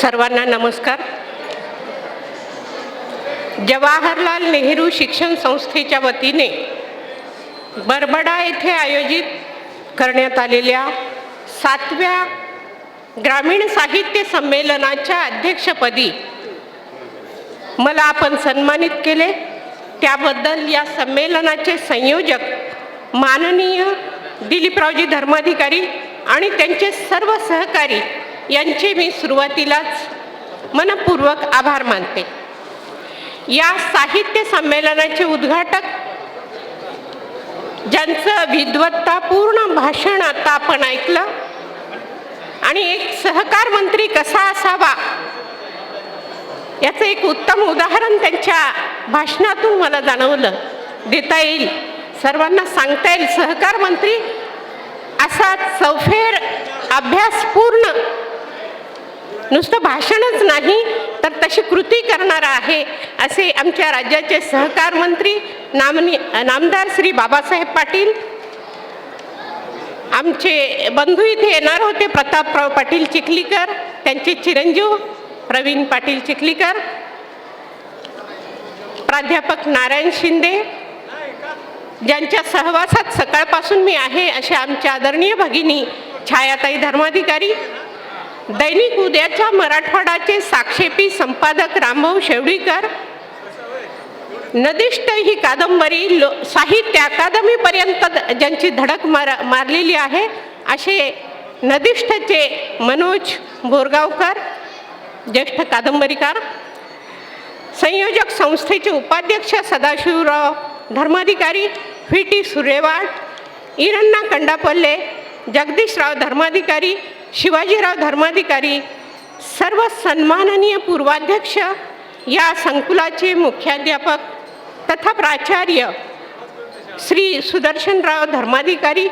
सर्वांना नमस्कार. जवाहरलाल नेहरू शिक्षण संस्थेच्या वतीने बरबडा येथे आयोजित करण्यात आलेल्या सातव्या ग्रामीण साहित्य संमेलनाच्या अध्यक्षपदी मला आपण सन्मानित केले. त्याबद्दल या संमेलनाचे संयोजक माननीय दिलीपरावजी धर्माधिकारी आणि त्यांचे सर्व सहकारी यांचे मी सुरुवातीलाच मनपूर्वक आभार मानते. या साहित्य संमेलनाचे उद्घाटक ज्यांचं विद्वत्तापूर्ण भाषण आता आपण ऐकलं आणि एक सहकार मंत्री कसा असावा याचं एक उत्तम उदाहरण त्यांच्या भाषणातून मला जाणवलं. देता येईल. सर्वांना सांगता येईल सहकार मंत्री असा चौफेर अभ्यासपूर्ण नुसतं भाषणच नाही तर तशी कृती करणारा आहे असे आमच्या राज्याचे सहकार मंत्री नामनी नामदार श्री बाबासाहेब पाटील आमचे बंधू इथे येणार होते प्रतापराव पाटील चिखलीकर त्यांचे चिरंजीव प्रवीण पाटील चिखलीकर प्राध्यापक नारायण शिंदे ज्यांच्या सहवासात सकाळपासून मी आहे अशा आमच्या आदरणीय भगिनी छायाताई धर्माधिकारी दैनिक उद्याच्या मराठवाडाचे साक्षेपी संपादक रामभाऊ शेवडीकर नदिष्ट ही कादंबरी लो साहित्य अकादमीपर्यंत द- ज्यांची धडक मार मारलेली आहे असे नदिष्ठचे मनोज बोरगावकर ज्येष्ठ कादंबरीकार संयोजक संस्थेचे उपाध्यक्ष सदाशिवराव धर्माधिकारी व्ही. टी. सुरेवाड इरण्णा कंडापल्ले जगदीशराव धर्माधिकारी शिवाजीराव धर्माधिकारी सर्व सन्माननीय पूर्वाध्यक्ष या संकुलाचे मुख्याध्यापक तथा प्राचार्य श्री सुदर्शनराव धर्माधिकारी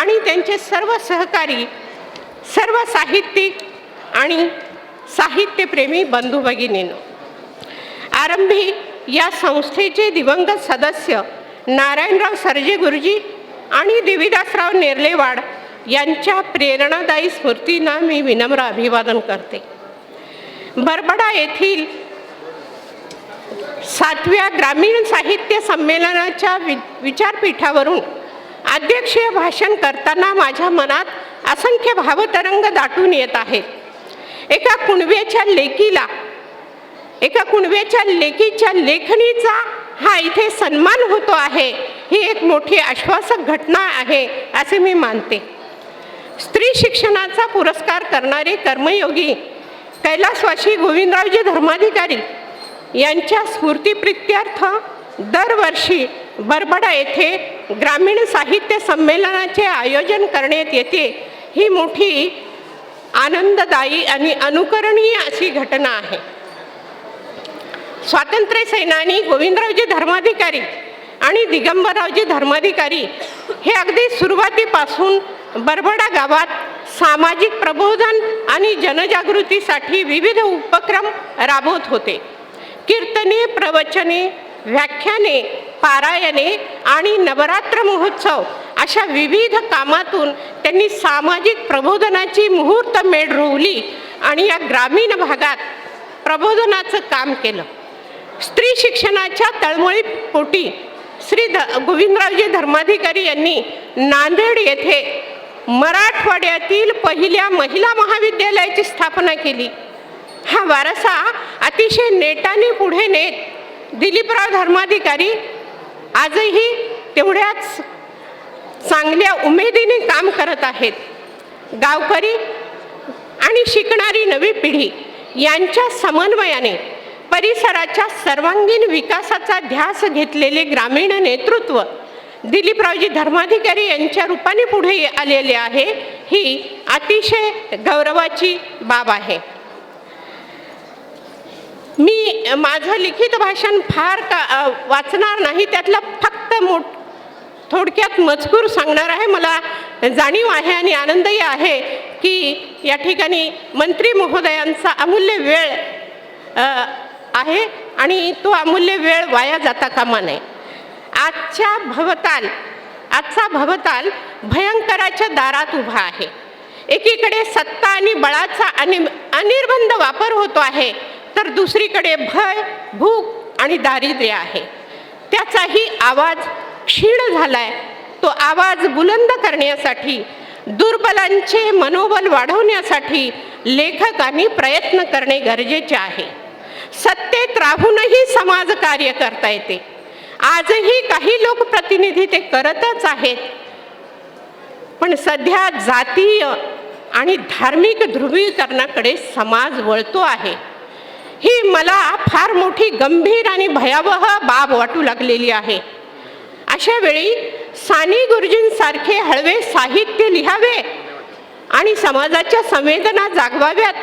आणि त्यांचे सर्व सहकारी सर्व साहित्यिक आणि साहित्यप्रेमी बंधू भगिनीनं आरंभी या संस्थेचे दिवंगत सदस्य नारायणराव सरजे गुरुजी आणि देविदासराव नेर्लेवाड यांच्या प्रेरणादायी स्फूर्तींना मी विनम्र अभिवादन करते. बरबडा येथील सातव्या ग्रामीण साहित्य संमेलनाच्या वि विचारपीठावरून अध्यक्षीय भाषण करताना माझ्या मनात असंख्य भावतरंग दाटून येत आहेत. एका कुणव्याच्या लेकीला एका कुणव्याच्या लेकीच्या लेखणीचा हा इथे सन्मान होतो आहे ही एक मोठी आश्वासक घटना आहे असे मी मानते. स्त्री शिक्षणाचा पुरस्कार करणारे कर्मयोगी कैलासवाशी गोविंदरावजी धर्माधिकारी यांच्या स्मृतीप्रित्यर्थ दरवर्षी बरबडा येथे ग्रामीण साहित्य संमेलनाचे आयोजन करण्यात येते. ही मोठी आनंददायी आणि अनुकरणीय अशी घटना आहे. स्वातंत्र्य सेनानी गोविंदरावजी धर्माधिकारी आणि दिगंबररावजी धर्माधिकारी हे अगदी सुरुवातीपासून बरबडा गावात सामाजिक प्रबोधन आणि जनजागृतीसाठी विविध उपक्रम राबवत होते. कीर्तने प्रवचने व्याख्याने पारायणे आणि नवरात्र महोत्सव अशा विविध कामातून त्यांनी सामाजिक प्रबोधनाची मुहूर्त मेढ रोवली आणि या ग्रामीण भागात प्रबोधनाचं काम केलं. स्त्री शिक्षणाच्या तळमळी पोटी श्री ध गोविंदरावजी धर्माधिकारी यांनी नांदेड येथे मराठवाड्यातील पहिल्या महिला महाविद्यालयाची स्थापना केली. हा वारसा अतिशय नेटाने पुढे नेत दिलीपराव धर्माधिकारी आजही तेवढ्याच चांगल्या उमेदीने काम करत आहेत. गावकरी आणि शिकणारी नवी पिढी यांच्या समन्वयाने परिसराच्या सर्वांगीण विकासाचा ध्यास घेतलेले ग्रामीण नेतृत्व दिलीपरावजी धर्माधिकारी यांच्या रूपाने पुढे आलेले आहे. ही अतिशय गौरवाची बाब आहे. मी माझं लिखित भाषण फार का वाचणार नाही त्यातलं फक्त मोठ थोडक्यात मजकूर सांगणार आहे. मला जाणीव आहे आणि आनंदही आहे की या ठिकाणी मंत्री महोदयांचा अमूल्य वेळ आहे आणि तो अमूल्य वेळ वाया जाता कामा नये. आजच्या भवताल आजचा भवताल भयंकराच्या दारात उभा आहे. एकीकडे सत्ता आणि बळाचा आणि अनिर्बंध वापर होतो आहे तर दुसरीकडे भय भूक आणि दारिद्र्य आहे. त्याचाही आवाज क्षीण झालाय. तो आवाज बुलंद करण्यासाठी दुर्बलांचे मनोबल वाढवण्यासाठी लेखकांनी प्रयत्न करणे गरजेचे आहे. सत्तेत राहूनही समाजकार्य करता येते. आजही काही लोकप्रतिनिधी ते करतच आहेत. पण सध्या जातीय आणि धार्मिक ध्रुवीकरणाकडे समाज वळतो आहे. ही मला फार मोठी गंभीर आणि भयावह बाब वाटू लागलेली आहे. अशा वेळी साने गुरुजींसारखे हळवे साहित्य लिहावे आणि समाजाच्या संवेदना जागवाव्यात.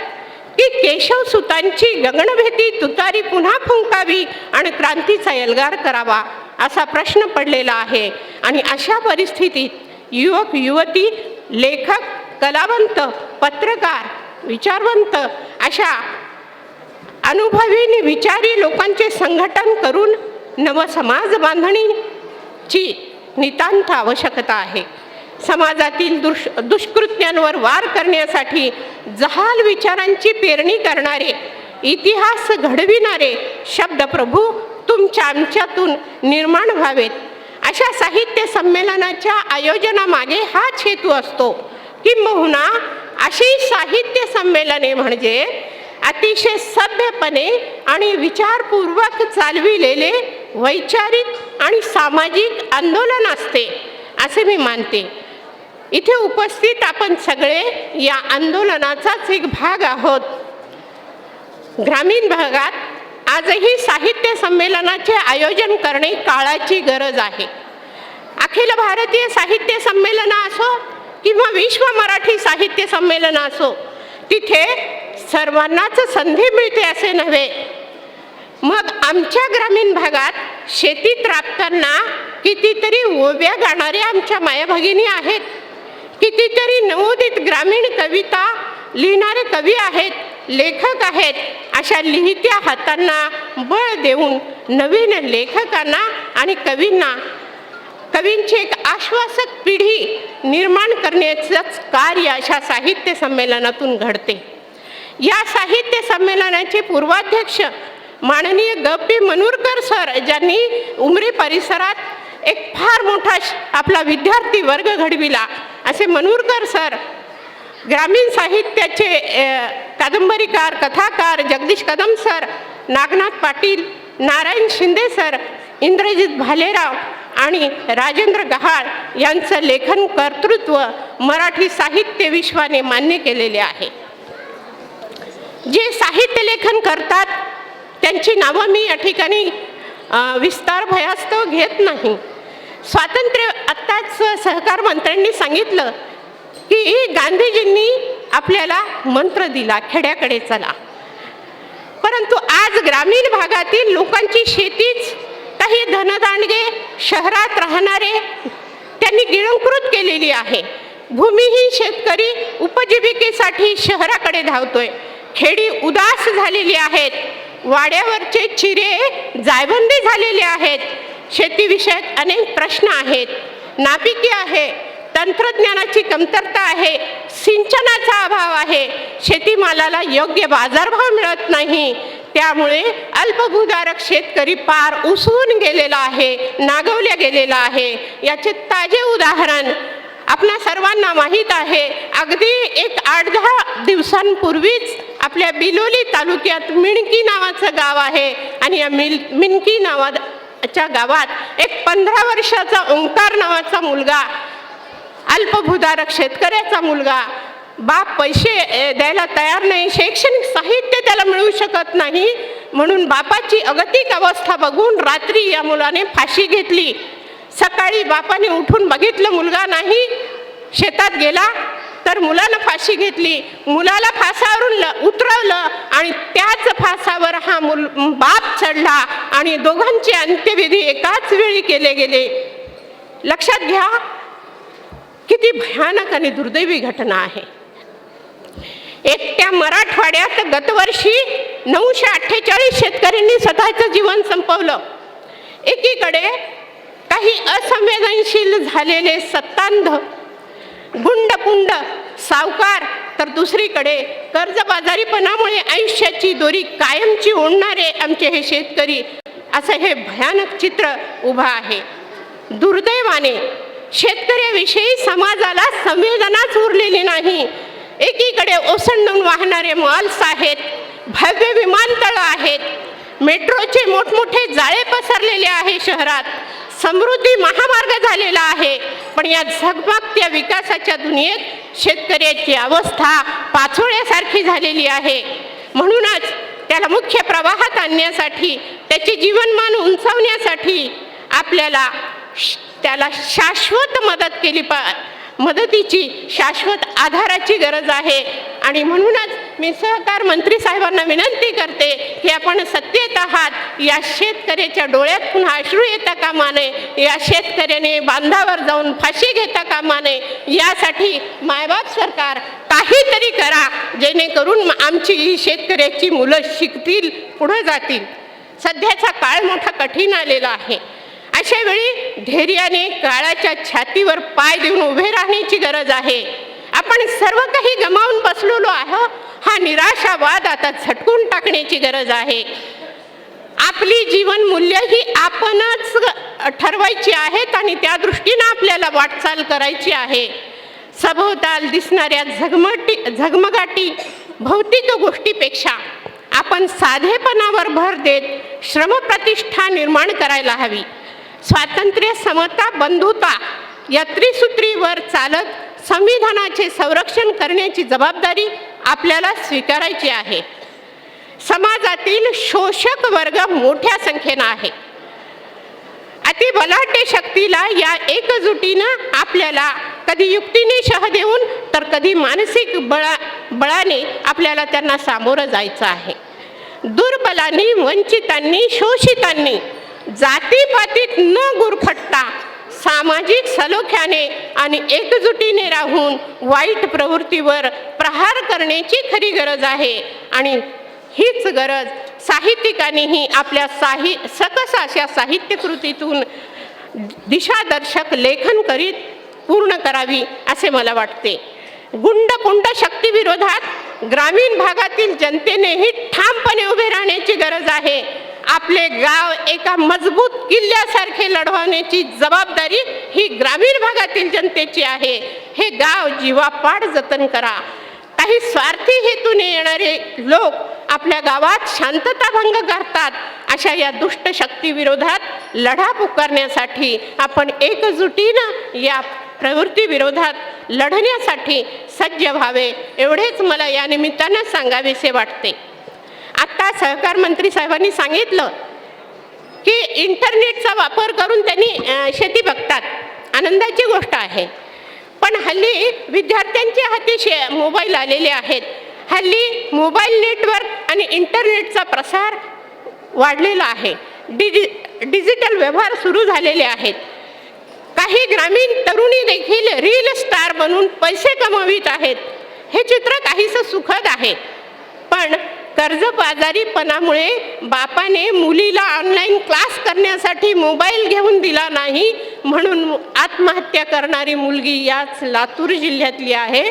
की केशव सुतांची गगनभेदी तुतारी पुन्हा फुंकावी आणि क्रांतीचा एल्गार करावा असा प्रश्न पडलेला आहे. आणि अशा परिस्थितीत युवक युवती लेखक कलावंत पत्रकार विचारवंत अशा अनुभवी विचारी लोकांचे संघटन करून नवसमाज बांधणीची नितांत आवश्यकता आहे. समाजातील दुष दुष्कृत्यांवर वार करण्यासाठी जहाल विचारांची पेरणी करणारे इतिहास घडविणारे शब्दप्रभू तुमच्या आमच्यातून निर्माण व्हावेत. अशा साहित्य संमेलनाच्या आयोजनामागे हाच हेतू असतो. किंबहुना अशी साहित्य संमेलने म्हणजे अतिशय सभ्यपणे आणि विचारपूर्वक चालविलेले वैचारिक आणि सामाजिक आंदोलन असते असे मी मानते. इथे उपस्थित आपण सगळे या आंदोलनाचाच एक भाग आहोत. ग्रामीण भागात आजही साहित्य संमेलनाचे आयोजन करणे काळाची गरज आहे. अखिल भारतीय साहित्य संमेलन असो किंवा विश्व मराठी साहित्य संमेलन असो तिथे सर्वांनाच संधी मिळते असे नव्हे. मग आमच्या ग्रामीण भागात शेतीत राबताना कितीतरी ओव्या गाणाऱ्या आमच्या मायाभगिनी आहेत. कितीतरी नवोदित ग्रामीण कविता लिहिणारे कवी आहेत लेखक आहेत. अशा लिहित्या हातांना बळ देऊन नवीन लेखकांना आणि कवींना कवींची एक आश्वासक पिढी निर्माण करण्याचंच कार्य अशा साहित्य संमेलनातून घडते. या साहित्य संमेलनाचे पूर्वाध्यक्ष माननीय ग पी मनूरकर सर ज्यांनी उमरी परिसरात एक फार मोठा श- आपला विद्यार्थी वर्ग घडविला असे मनूरकर सर ग्रामीण साहित्याचे कादंबरीकार कथाकार जगदीश कदम सर नागनाथ पाटील नारायण शिंदे सर इंद्रजित भालेराव आणि राजेंद्र गहाळ यांचं लेखन कर्तृत्व मराठी साहित्य विश्वाने मान्य केलेले आहे. जे साहित्य लेखन करतात त्यांची नावं मी या ठिकाणी विस्तार भयास्तव घेत नाही. स्वातंत्र्य आत्ताच सहकार मंत्र्यांनी सांगितलं की गांधीजींनी आपल्याला मंत्र दिला खेड्याकडे चला. परंतु आज ग्रामीण भागातील लोकांची शेतीच काही धनदांडगे शहरात राहणारे त्यांनी गिळंकृत केलेली आहे. भूमिहीन शेतकरी उपजीविकेसाठी शहराकडे धावतोय. खेडी उदास झालेली आहेत. वाड्यावरचे चिरे जायबंदी झालेले आहेत. शेतीविषयक अनेक प्रश्न आहेत. नापिकी आहे तंत्रज्ञानाची कमतरता आहे सिंचनाचा अभाव आहे. शेतीमालाला योग्य बाजारभाव मिळत नाही. त्यामुळे अल्पभूधारक शेतकरी पार उसवून गेलेला आहे नागवल्या गेलेला आहे. याचे ताजे उदाहरण आपणा सर्वांना माहीत आहे. अगदी एक आठ दहा दिवसांपूर्वीच आपल्या बिलोली तालुक्यात मिणकी नावाचं गाव आहे आणि या मिल मिणकी च्या गावात एक पंधरा वर्षाचा ओंकार नावाचा मुलगा अल्पभूधारक शेतकऱ्याचा मुलगा बाप पैसे द्यायला तयार नाही शैक्षणिक साहित्य त्याला मिळू शकत नाही म्हणून बापाची अगतिक अवस्था बघून रात्री या मुलाने फाशी घेतली. सकाळी बापाने उठून बघितलं मुलगा नाही शेतात गेला तर मुलानं फाशी घेतली. मुलाला फासावरून उतरवलं आणि त्याच फासावर हा मुल बाप चढला आणि दोघांची अंत्यविधी एकाच वेळी केले गेले. लक्षात घ्या किती भयानक आणि दुर्दैवी घटना आहे. एकट्या मराठवाड्यात गतवर्षी नऊशे अठ्ठेचाळीस शेतकऱ्यांनी स्वतःचं जीवन संपवलं. एकीकडे काही असंवेदनशील झालेले सत्तांध गुंडपुंड सावकार. तर दुसरीकडे कर्जबाजारीपणामुळे आयुष्याची दोरी कायमची ओढणारे आमचे हे शेतकरी असं हे भयानक चित्र उभं आहे. दुर्दैवाने शेतकऱ्याविषयी समाजाला संवेदनाच उरलेली नाही. एकीकडे ओसंडून वाहणारे मॉल्स आहेत भव्य विमानतळ आहेत मेट्रोचे मोठमोठे जाळे पसरलेले आहे शहरात. समृद्धी महामार्ग झालेला आहे. पण या झगमगत्या विकासाच्या दुनियेत शेतकऱ्याची अवस्था पाचोळ्यासारखी झालेली आहे. म्हणूनच त्याला मुख्य प्रवाहात आणण्यासाठी त्याचे जीवनमान उंचावण्यासाठी आपल्याला श- त्याला शाश्वत मदत केली पा मदतीची शाश्वत आधाराची गरज आहे. आणि म्हणूनच मी सहकार मंत्री साहेबांना विनंती करते की आपण सत्तेत आहात. या शेतकऱ्याच्या डोळ्यात पुन्हा अश्रू येता कामा नये. या शेतकऱ्याने बांधावर जाऊन फाशी घेता कामा नये. यासाठी मायबाप सरकार काहीतरी करा. जेणेकरून आमची ही शेतकऱ्याची मुलं शिकतील पुढे जातील. सध्याचा काळ मोठा कठीण आलेला आहे. अशा वेळी धैर्याने काळाच्या छातीवर पाय देऊन उभे राहण्याची गरज आहे. आपण सर्व काही गमावून बसलेलो आहो हा निराशावाद आता झटकून टाकण्याची गरज आहे. आपली जीवन मूल्य ही आपणच ठरवायची आहेत आणि त्या दृष्टीनं आपल्याला वाटचाल करायची आहे. सभोवताल दिसणाऱ्या झगमटी झगमगाटी भौतिक गोष्टीपेक्षा आपण साधेपणावर भर देत श्रमप्रतिष्ठा निर्माण करायला हवी. स्वातंत्र्य समता बंधुता या त्रिसूत्रीवर चालत संविधानाचे संरक्षण करण्याची जबाबदारी आपल्याला स्वीकारायची आहे. समाजातील शोषक वर्ग मोठ्या संख्येनं आहे. अतिबलाढ्य शक्तीला या एकजुटीनं आपल्याला कधी युक्तीने शह देऊन तर कधी मानसिक बळा बळाने आपल्याला त्यांना सामोरं जायचं आहे. दुर्बलांनी वंचितांनी शोषितांनी जातीपातीत न गुरफट सामाजिक सलोख्याने आणि एकजुटीने राहून वाईट प्रवृत्तीवर प्रहार करण्याची खरी गरज आहे. आणि हीच गरज साहित्यिकांनीही आपल्या साहि सकस अशा साहित्यकृतीतून दिशादर्शक लेखन करीत पूर्ण करावी असे मला वाटते. गुंडपुंड शक्तीविरोधात ग्रामीण भागातील जनतेनेही ठामपणे उभे राहण्याची गरज आहे. आपले गाव एका मजबूत किल्ल्यासारखे लढवण्याची जबाबदारी ही ग्रामीण भागातील जनतेची आहे. हे गाव जीवापाड जतन करा. काही स्वार्थी हेतूने येणारे लोक आपल्या गावात शांतता भंग करतात. अशा या दुष्ट शक्तीविरोधात लढा पुकारण्यासाठी आपण एकजुटीनं या प्रवृत्तीविरोधात लढण्यासाठी सज्ज व्हावे. एवढेच मला या निमित्तानं सांगावेसे वाटते. आत्ता सहकार मंत्री साहेबांनी सांगितलं की इंटरनेटचा वापर करून त्यांनी शेती बघतात. आनंदाची गोष्ट आहे. पण हल्ली विद्यार्थ्यांच्या हाती शे मोबाईल आलेले आहेत. हल्ली मोबाईल नेटवर्क आणि इंटरनेटचा प्रसार वाढलेला आहे. डिजि डिजिटल व्यवहार सुरू झालेले आहेत. काही ग्रामीण तरुणी देखील रील स्टार बनून पैसे कमवित आहेत. हे चित्र काहीसं सुखद आहे. पण कर्जबाजारीपणामुळे बापाने मुलीला ऑनलाईन क्लास करण्यासाठी मोबाईल घेऊन दिला नाही म्हणून आत्महत्या करणारी मुलगी याच लातूर जिल्ह्यातली आहे.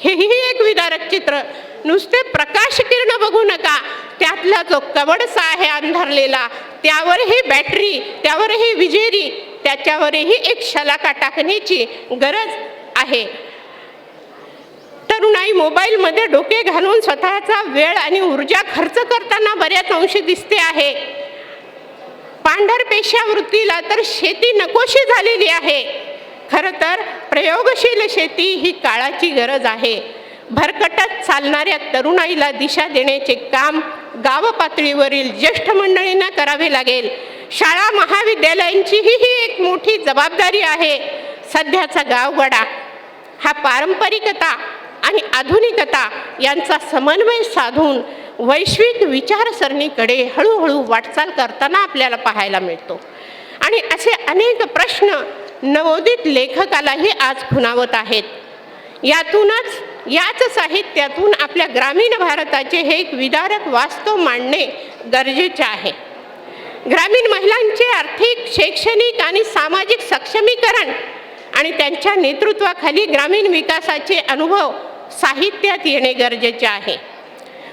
हेही एक विदारक चित्र. नुसते प्रकाश किरण बघू नका. त्यातला जो कवडसा आहे अंधारलेला त्यावरही बॅटरी त्यावरही विजेरी त्याच्यावरही एक शलाका टाकण्याची गरज आहे. तरुणाई मोबाईलमध्ये डोके घालून स्वतःचा वेळ आणि ऊर्जा खर्च करताना बऱ्याच अंशी दिसते आहे. पांढरपेशा वृत्तीला तर शेती नकोशी झालेली आहे. खरं तर प्रयोगशील शेती ही काळाची गरज आहे. भरकटत चालणाऱ्या तरुणाईला दिशा देण्याचे काम गाव पातळीवरील ज्येष्ठ मंडळींना करावे लागेल. शाळा महाविद्यालयांचीही ही एक मोठी जबाबदारी आहे. सध्याचा गावगडा हा पारंपरिकता आणि आधुनिकता यांचा समन्वय साधून वैश्विक विचारसरणीकडे हळूहळू वाटचाल करताना आपल्याला पाहायला मिळतो. आणि असे अनेक प्रश्न नवोदित लेखकालाही आज खुणावत आहेत. यातूनच याच साहित्यातून आपल्या ग्रामीण भारताचे हे एक विदारक वास्तव मांडणे गरजेचे आहे. ग्रामीण महिलांचे आर्थिक शैक्षणिक आणि सामाजिक सक्षमीकरण आणि त्यांच्या नेतृत्वाखाली ग्रामीण विकासाचे अनुभव साहित्यात येणे गरजेचे आहे.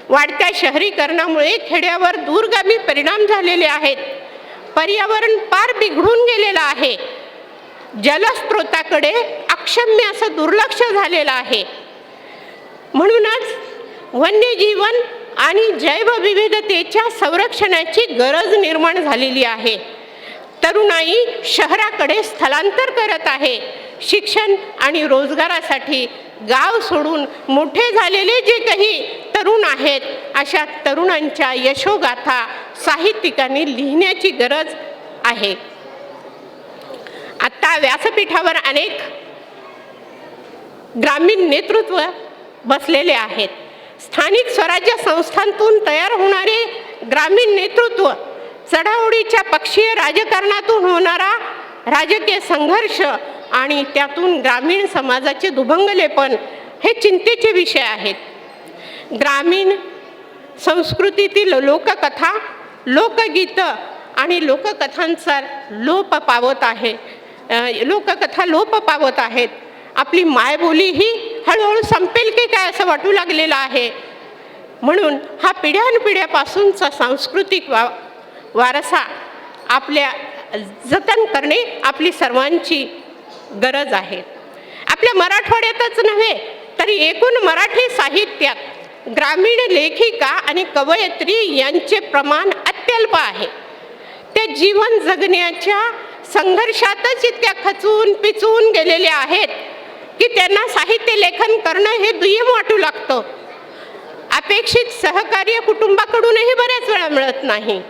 वाढत्या शहरीकरणामुळे खेड्यावर दूरगामी परिणाम झालेले आहेत. पर्यावरण पार बिघडून गेलेलं आहे. जलस्रोताकडे अक्षम्य असं दुर्लक्ष झालेलं आहे. म्हणूनच वन्यजीवन आणि जैवविविधतेच्या संरक्षणाची गरज निर्माण झालेली आहे. तरुणाई शहराकडे स्थलांतर करत आहे. शिक्षण आणि रोजगारासाठी गाव सोडून मोठे झालेले जे काही तरुण आहेत अशा तरुणांच्या यशोगाथा साहित्यिकांनी लिहिण्याची गरज आहे. आत्ता व्यासपीठावर अनेक ग्रामीण नेतृत्व बसलेले आहेत. स्थानिक स्वराज्य संस्थांतून तयार होणारे ग्रामीण नेतृत्व चढाओढीच्या पक्षीय राजकारणातून होणारा राजकीय संघर्ष आणि त्यातून ग्रामीण समाजाचे दुभंगलेपण हे चिंतेचे विषय आहेत. ग्रामीण संस्कृतीतील लोककथा लोकगीतं आणि लोककथांचा लोप पावत आहे. लोककथा लोप पावत आहेत. आपली मायबोली ही हळूहळू संपेल की काय असं वाटू लागलेलं आहे. म्हणून हा पिढ्यानपिढ्यापासूनचा सांस्कृतिक वा वारसा आपल्या जतन करणे आपली सर्वांची गरज आहे. आपल्या मराठवाड्यातच नव्हे तरी एकूण मराठी साहित्यात ग्रामीण लेखिका आणि कवयित्री यांचे प्रमाण अत्यल्प आहे. ते जीवन जगण्याच्या संघर्षातच इतक्या खचून पिचून गेलेल्या आहेत की त्यांना साहित्य लेखन करणं हे दुय्यम वाटू लागतं. अपेक्षित सहकार्य कुटुंबाकडूनही बऱ्याच वेळा मिळत नाही.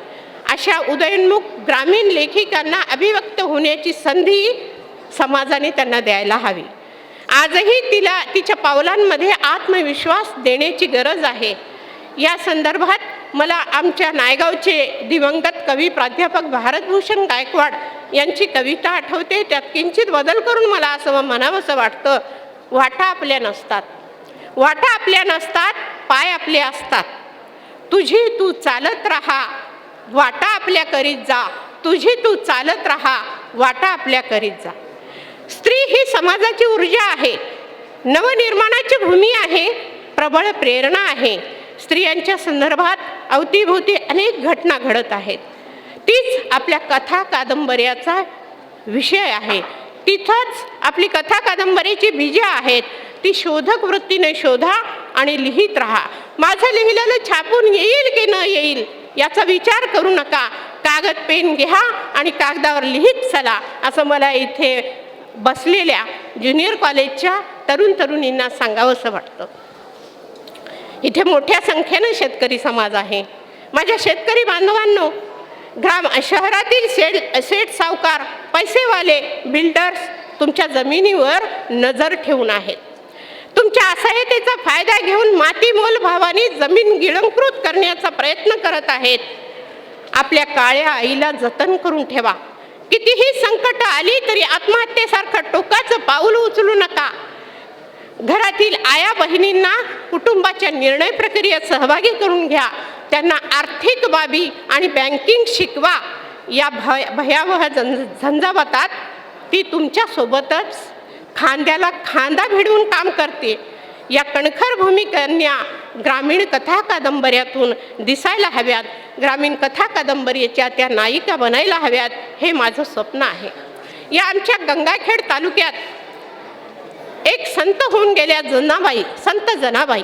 अशा उदयोन्मुख ग्रामीण लेखिकांना अभिव्यक्त होण्याची संधी समाजाने त्यांना द्यायला हवी. आजही तिला तिच्या पावलांमध्ये आत्मविश्वास देण्याची गरज आहे. या संदर्भात मला आमच्या नायगावचे दिवंगत कवी प्राध्यापक भारतभूषण गायकवाड यांची कविता आठवते. त्यात किंचित बदल करून मला असं म्हणावंसं वाटतं. वाटा आपल्या नसतात. वाटा आपल्या नसतात पाय आपले असतात. तुझी तू चालत राहा वाटा आपल्या करीत जा. तुझी तू चालत राहा वाटा आपल्या करीत जा. ही समाजाची ऊर्जा आहे. नवनिर्माणाची भूमी आहे. प्रबळ प्रेरणा आहे. स्त्रियांच्या संदर्भात अवतीभोवती अनेक घटना घडत आहेत. तीच आपल्या कथा कादंबऱ्याचा विषय आहे. तिथंच आपली कथा कादंबरीची बीजे आहेत. ती शोधक वृत्तीने शोधा आणि लिहित राहा. माझं लिहिलेलं छापून येईल की न येईल याचा विचार करू नका. कागद पेन घ्या आणि कागदावर लिहित चला असं मला इथे बसलेल्या ज्युनियर कॉलेजच्या तरुण तरुणींना सांगावंसं वाटतं. इथे मोठ्या संख्येनं शेतकरी समाज आहे. माझ्या शेतकरी बांधवांनो ग्राम शहरातील सेड सेठ सावकार पैसेवाले बिल्डर्स तुमच्या जमिनीवर नजर ठेवून आहेत. तुमच्या असहायतेचा फायदा घेऊन माती भावाने जमीन गिळंकृत करण्याचा प्रयत्न करत आहेत. आपल्या काळ्या आईला जतन करून ठेवा. कितीही संकट आली तरी आत्महत्येसारखं टोकाचं पाऊल उचलू नका. घरातील आया बहिणींना कुटुंबाच्या निर्णय प्रक्रियेत सहभागी करून घ्या. त्यांना आर्थिक बाबी आणि बँकिंग शिकवा. या भय भयावह झंझावतात ती तुमच्यासोबतच खांद्याला खांदा भिडवून काम करते या कणखर भूमिकांना ग्रामीण कथा कादंबऱ्यातून दिसायला हव्यात. ग्रामीण कथा कादंबरीच्या त्या नायिका बनायला हव्यात हे माझं स्वप्न आहे. या आमच्या गंगाखेड तालुक्यात एक संत होऊन गेल्या जनाबाई संत जनाबाई.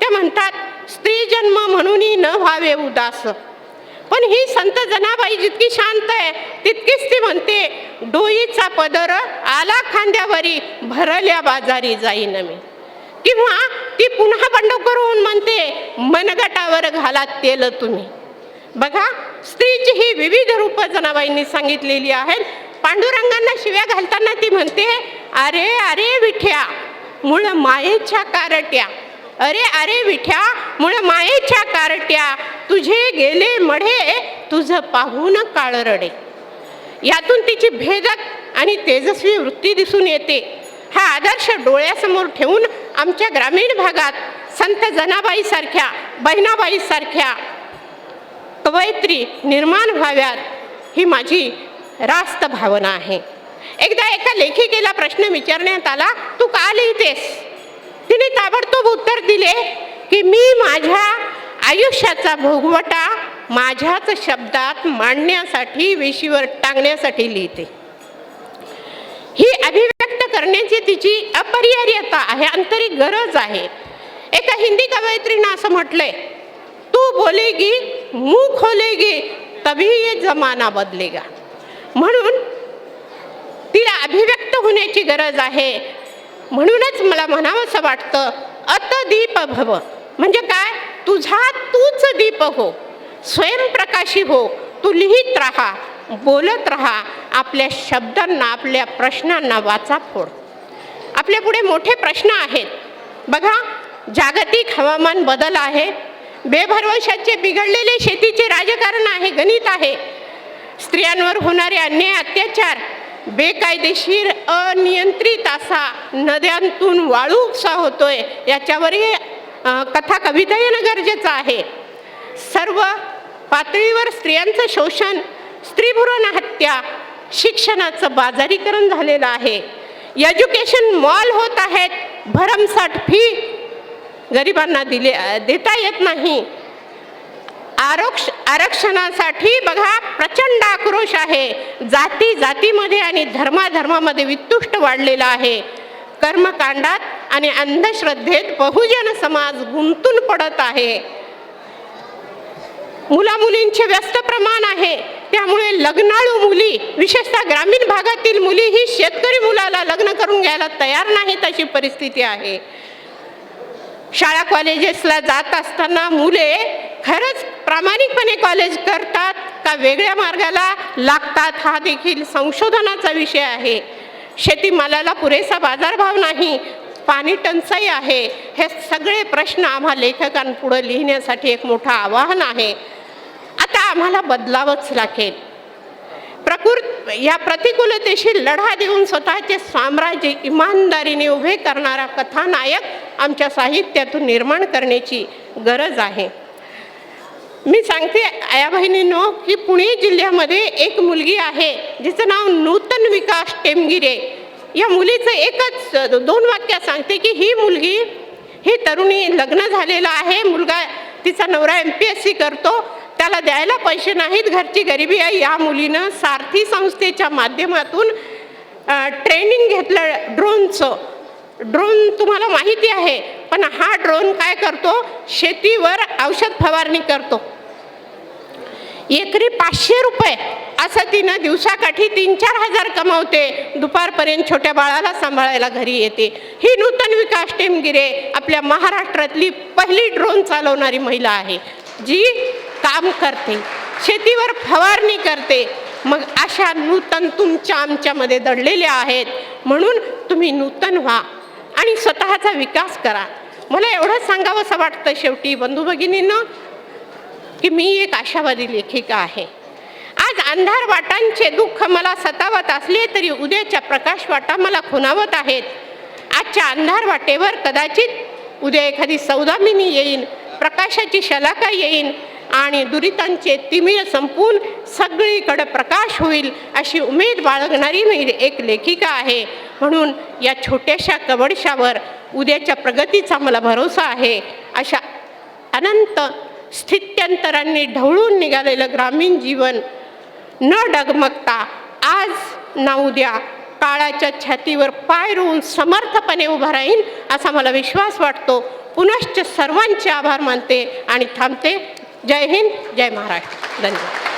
त्या म्हणतात स्त्री जन्म म्हणूनही न व्हावे उदास. पण ही संत जनाबाई जितकी शांत आहे तितकीच ती म्हणते डोईचा पदर आला खांद्यावरी भरल्या बाजारी जाईन मी. किंवा ती पुन्हा बंडोकर होऊन म्हणते मनगटावर घाला तेल तुम्ही. बघा स्त्रीची ही विविध रूप जनाबाईंनी सांगितलेली आहेत. पांडुरंगांना शिव्या घालताना ती म्हणते अरे अरे विठ्या मुळ मायेच्या कारट्या. अरे अरे विठ्या मुळ मायेच्या कारट्या. तुझे गेले मढे तुझं पाहून काळरडे. यातून तिची भेदक आणि तेजस्वी वृत्ती दिसून येते. हा आदर्श डोळ्यासमोर ठेवून आमच्या ग्रामीण भागात संत जनाबाईसारख्या बहिणाबाईसारख्या कवयित्री निर्माण व्हाव्यात ही माझी रास्त भावना आहे. एकदा एका लेखिकेला प्रश्न विचारण्यात आला तू का लिहितेस तिने ताबडतोब उत्तर दिले की मी माझ्या आयुष्याचा भोगवटा माझ्याच शब्दात मांडण्यासाठी वेशीवर टांगण्यासाठी लिहिते. ही अभि व्यक्त करण्याची तिची अपरिहार्यता आहे आंतरिक गरज आहे. एका हिंदी कवयित्रीनं असं म्हटलंय तू बोलेगी मुख खोलेगी तभी ये जमाना बदलेगा. म्हणून तिला अभिव्यक्त होण्याची गरज आहे. म्हणूनच मला म्हणावंसं वाटतं अत दीप भव. म्हणजे काय? तुझा तूच दीप हो. स्वयंप्रकाशी हो. तू लिहित राहा बोलत राहा. आपल्या शब्दांना आपल्या प्रश्नांना वाचा फोड. आपल्या पुढे मोठे प्रश्न आहेत. बघा जागतिक हवामान बदल आहे. बेभरवशाचे बिघडलेले शेतीचे राजकारण आहे गणित आहे. स्त्रियांवर होणारे अन्याय अत्याचार बेकायदेशीर अनियंत्रित असा नद्यांतून वाळू उपसा होतोय याच्यावरही कथा कविता येणं गरजेचं आहे. सर्व पातळीवर स्त्रियांचं शोषण स्त्रीभ्रूण हत्या शिक्षणाचं बाजारीकरण झालेलं आहे. एज्युकेशन मॉल होत आहेत. भरमसाठ फी गरिबांना दिले देता येत नाही. आरक्ष आरक्षणासाठी बघा प्रचंड आक्रोश आहे. जाती जातीमध्ये आणि धर्माधर्मामध्ये वितुष्ट वाढलेला आहे. कर्मकांडात आणि अंधश्रद्धेत बहुजन समाज गुंतून पडत आहे. मुलामुलींचे व्यस्त प्रमाण आहे. त्यामुळे लग्नाळू मुली विशेषतः ग्रामीण भागातील मुली ही शेतकरी मुलाला लग्न करून घ्यायला तयार नाहीत अशी परिस्थिती आहे. शाळा कॉलेजेसला जात असताना मुले खरंच प्रामाणिकपणे कॉलेज करतात का वेगळ्या मार्गाला लागतात हा देखील संशोधनाचा विषय आहे. शेतीमालाला पुरेसा बाजारभाव नाही पाणी टंचाई आहे हे सगळे प्रश्न आम्हा लेखकांपुढं लिहिण्यासाठी एक मोठं आव्हान आहे. आम्हाला बदलावंच लागेल. प्रकृ या प्रतिकूलतेशी लढा देऊन स्वतःचे साम्राज्य इमानदारीने उभे करणारा कथानायक आमच्या साहित्यातून निर्माण करण्याची गरज आहे. मी सांगते आया बहिणींनो की पुणे जिल्ह्यामध्ये एक मुलगी आहे जिचं नाव नूतन विकास टेमगिरे. या मुलीचं एकच दोन वाक्यात सांगते की ही मुलगी ही तरुणी लग्न झालेलं आहे. मुलगा तिचा नवरा एम पी एस सी करतो. त्याला द्यायला पैसे नाहीत. घरची गरिबी आहे या मुलीनं सारथी संस्थेच्या माध्यमातून ट्रेनिंग घेतलं ड्रोनचं ड्रोन तुम्हाला माहिती आहे पण हा ड्रोन काय करतो? शेतीवर औषध फवारणी करतो. एकरी पाचशे रुपये असं तिनं दिवसाकाठी तीन चार हजार कमावते. दुपारपर्यंत छोट्या बाळाला सांभाळायला घरी येते. ही नूतन विकास टेमगिरे आपल्या महाराष्ट्रातली पहिली ड्रोन चालवणारी महिला आहे. जी काम करते शेतीवर फवारणी करते मग अशा नूतन तुमच्या आमच्यामध्ये दडलेल्या आहेत म्हणून तुम्ही नूतन व्हा आणि स्वतःचा विकास करा. मला एवढंच सांगावंसं वाटतं शेवटी बंधू भगिनीनं की मी एक आशावादी लेखिका आहे. आज अंधार वाटांचे दुःख मला सतावत असले तरी उद्याच्या प्रकाश वाटा मला खुणावत आहेत. आजच्या अंधार वाटेवर कदाचित उद्या एखादी सौदामिनी येईल प्रकाशाची शलाका येईन आणि दुरितांचे तिमिर संपून सगळीकडे प्रकाश होईल अशी उमेद बाळगणारी मी एक लेखिका आहे. म्हणून या छोट्याशा कवडशावर उद्याच्या प्रगतीचा मला भरोसा आहे. अशा अनंत स्थित्यंतरांनी ढवळून निघालेलं ग्रामीण जीवन न डगमगता आज ना उद्या काळाच्या छातीवर पाय रोवून समर्थपणे उभा राहील असा मला विश्वास वाटतो. पुनश्च सर्वांचे आभार मानते आणि थांबते. जय हिंद जय महाराष्ट्र. धन्यवाद.